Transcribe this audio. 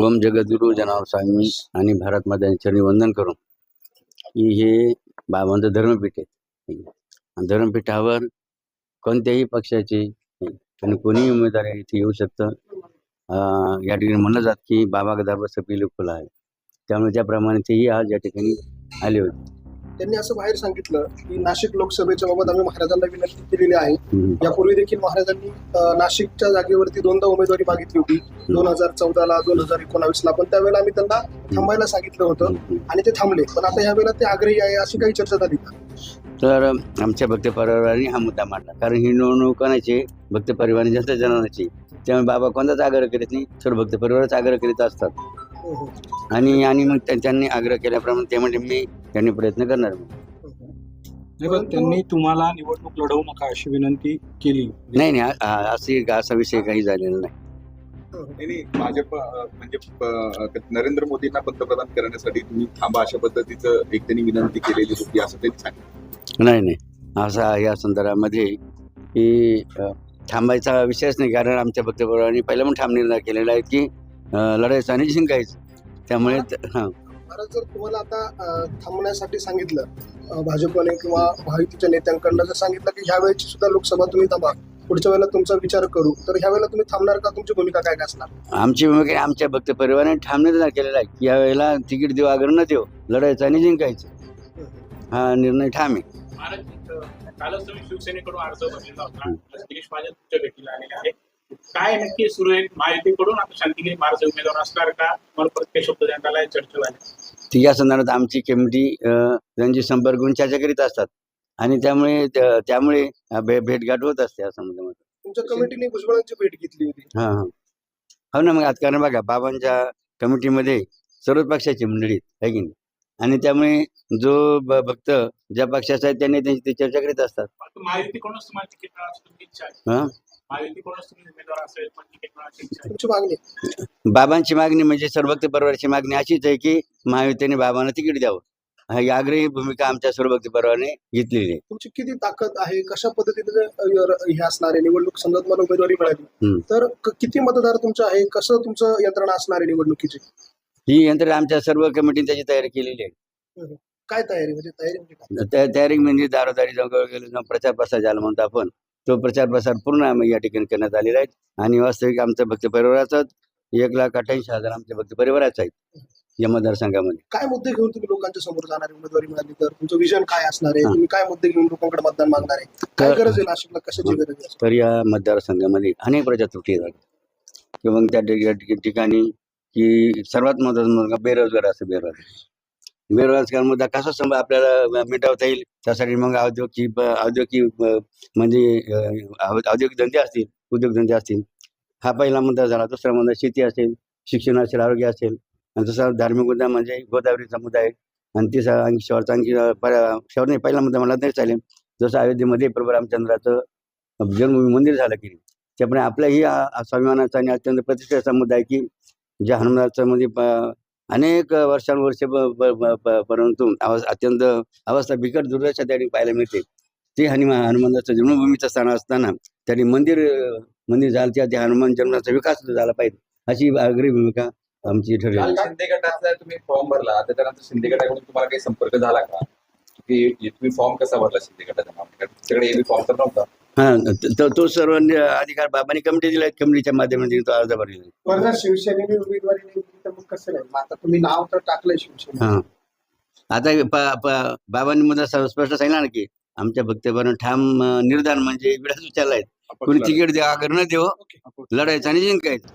ओम जगद्गुरु जनाव स्वामी आणि भारत माता वंदन करून की हे बाबांचं म्हणजे धर्मपीठ आहे. धर्मपीठावर कोणत्याही पक्षाचे आणि कोणीही उमेदवार इथे येऊ शकतं. या ठिकाणी म्हणलं जात की बाबा गदार सपिल खुला आहे. त्यामुळे त्याप्रमाणे तेही आज या ठिकाणी आले होते. त्यांनी असं बाहेर सांगितलं की नाशिक लोकसभेच्या बाबत आम्ही महाराजांना विनंती केलेली आहे. यापूर्वी देखील महाराजांनी नाशिकच्या जागेवरती दोनदा उमेदवारी मागितली होती. दोन हजार चौदाला दोन हजार एकोणावीसला. पण त्यावेळेला आम्ही त्यांना थांबायला सांगितलं होतं. आणि ते थांबले. पण आता यावेळेला ते आग्रही आहे अशी काही चर्चा झाली का? तर आमच्या भक्त परिवाराने हा मुद्दा मांडला. कारण ही निवडणूक कोणाची भक्त परिवार जनता जनावरांची त्यामुळे बाबा कोणताच आग्रह करीत नाही सर्व भक्त परिवारच आग्रह करीत असतात. हो, हो. आणि आणि मग त्या- त्यांनी आग्रह केल्याप्रमाणे ते म्हणजे मी त्यांनी प्रयत्न करणार. नाही पण त्यांनी तुम्हाला निवडणूक लढवू नका अशी विनंती केली. नाही नाही आ- आ- अशी असा विषय काही झालेला नाही. नाही, नाही, भाजप अं, म्हणजे अं, नरेंद्र मोदींना पंतप्रधान करण्यासाठी तुम्ही थांबा अशा पद्धतीचं एक त्यांनी विनंती केलेली होती असं त्यांनी सांगितलं. नाही नाही असा या संदर्भामध्ये की अ, थांबायचा विषयच नाही कारण आमच्या भक्त परिवाराने पहिला पण ठाम निर्णय केलेला आहे की अ, लढायचं आणि जिंकायचं. त्यामुळे त- हां. महाराज जर तुम्हाला आता थांबण्यासाठी सांगितलं भाजपने किंवा महायुतीच्या नेत्यांकडनं जर सांगितलं की ह्या वेळेची सुद्धा लोकसभा तुम्ही थांबा पुढच्या वेळेला तुमचा विचार करू तर ह्या वेळेला तुम्ही थांबणार का? तुमची भूमिका काय काय असणार? आमची भूमिका आमच्या भक्त परिवाराने ठाम निर्णय केलेला आहे. की यावेळेला तिकीट देऊ आग्रह न देऊ लढायचं आणि जिंकायचं. हा निर्णय ठाम आहे. कालच तुम्ही शिवसेनेकडून अर्ज भरलेला होता. दिनेश महाजन तुमच्या भेटीला आलेले आहे काय नक्की सुरू आहे? माहितीकडून आता शांतिगिरी महाराज उमेदवार असणार का? मला प्रत्येक शब्द देण्याला चर्चा झाली ती या संदर्भात आमची कमिटी त्यांची संपर्क करून चर्चा करीत असतात. आणि त्यामुळे त्या- त्यामुळे अ, भे भेटगाठ होत असते या तुमच्या कमिटीने भुजबळांची भेट घेतली होती. हा हा. हो ना मग आता कारण बघा बाबांच्या कमिटीमध्ये सर्वच पक्षाची मंडळी आहेत, है की नाही? आणि त्यामुळे जो भक्त ज्या पक्षाचा आहे त्यांनी त्यांची ते चर्चा करीत असतात. हा? बाबांची मागणी म्हणजे सर्व भक्त परिवाराची मागणी अशीच आहे की महायुतीने बाबांना तिकीट द्यावं. हा ही आग्रही भूमिका आमच्या सर्व भक्त परिवाराने घेतलेली आहे. तुमची किती ताकद आहे? कशा पद्धतीने हे असणार आहे निवडणूक समजा तुम्हाला उमेदवारी मिळाली. तर किती मतदार तुमचे आहे? कसं तुमचं यंत्रणा असणार आहे निवडणुकीची? ही यंत्रणा आमच्या सर्व कमिटीने त्याची तयारी केलेली आहे. काय तयारी? म्हणजे तयारी म्हणजे काय? त्या तयारी म्हणजे दारोदारी जवळ गेलो जाऊन प्रचार प्रसार झाला म्हणतो आपण. तो प्रचार प्रसार पूर्ण आम्ही या ठिकाणी करण्यात आलेला आहे. आणि वास्तविक आमचं भक्त परिवाराचाच एक लाख अठ्ठ्याऐंशी हजार आमच्या भक्त परिवाराचे आहेत या मतदारसंघामध्ये. काय मुद्दे घेऊन तुम्ही लोकांच्या समोर जाणार उमेदवारी मिळाली तर तुमचं विजन काय असणार आहे? हा. तुम्ही काय मुद्दे घेऊन लोकांकडे मतदान मागणार आहे? काय तर- गरज आहे नाशिकला? कशाची गरज आहे? तर या मतदारसंघामध्ये अनेक प्रचार त्रुटी आहेत. किंवा मग त्या ठिक- ठिक- ठिकाणी की सर्वात महत्त्वाचा बेरोजगार असं बेरोजगार. बेरोजगार मुद्दा कसा संभ आपल्याला मिटवता येईल? त्यासाठी मग औद्योगिक औद्योगिक म्हणजे औद्योगिक धंदे असतील उद्योगधंदे असतील. हा पहिला मुद्दा झाला. दुसरा मुद्दा शेती असेल शिक्षण असेल आरोग्य असेल. आणि दुसरा धार्मिक मुद्दा म्हणजे गोदावरी समुदाय आहे. आणि तिसरा आणखी शेवटचा आणखी अ, नाही पहिला मुद्दा मला तरी चालेल जसं अयोध्येमध्ये प्रभू रामचंद्राचं जन्मभूमी मंदिर झालं की त्यामुळे आपलाही स्वाभिमानाचा आणि अत्यंत प्रतिष्ठेचा मुद्दा आहे की ज्या हनुमानाचं म्हणजे अनेक वर्षानुवर्षे परंतु अत्यंत अवस्था बिकट दुर्दशा त्या ठिकाणी पाहायला मिळते. ते हनुमा हनुमानाचं जन्मभूमीचं स्थान असताना त्यांनी मंदिर मंदिर झालं त्या हनुमान जन्माचा विकास झाला पाहिजे अशी आग्रही भूमिका आमची ठरली शिंदे तुम्ही फॉर्म भरला त्याच्यानंतर शिंदे गटाकडून तुम्हाला काही संपर्क झाला का? की तुम्ही फॉर्म कसा भरला शिंदे गटाच्या फॉर्म तर नव्हता. हा त- सर्व अधिकार बाबांनी कमिटी दिला कमिटीच्या माध्यमातून तो अर्ज भरलेला आहे. शिवसेनेने उमेदवारी नाही दिली तर मग कसं नाही मग आता तुम्ही नाव तर टाकलंय शिवसेना हा. आता हे प- प- बाबांनी मुद्दा सर्व स्पष्ट सांगितला ना की आमच्या भक्तभरण ठाम अं, निर्धार म्हणजे विडाच विचारला आहे कोणी तिकीट द्या आग्रह न देऊ लढायचं आणि जिंकायचं.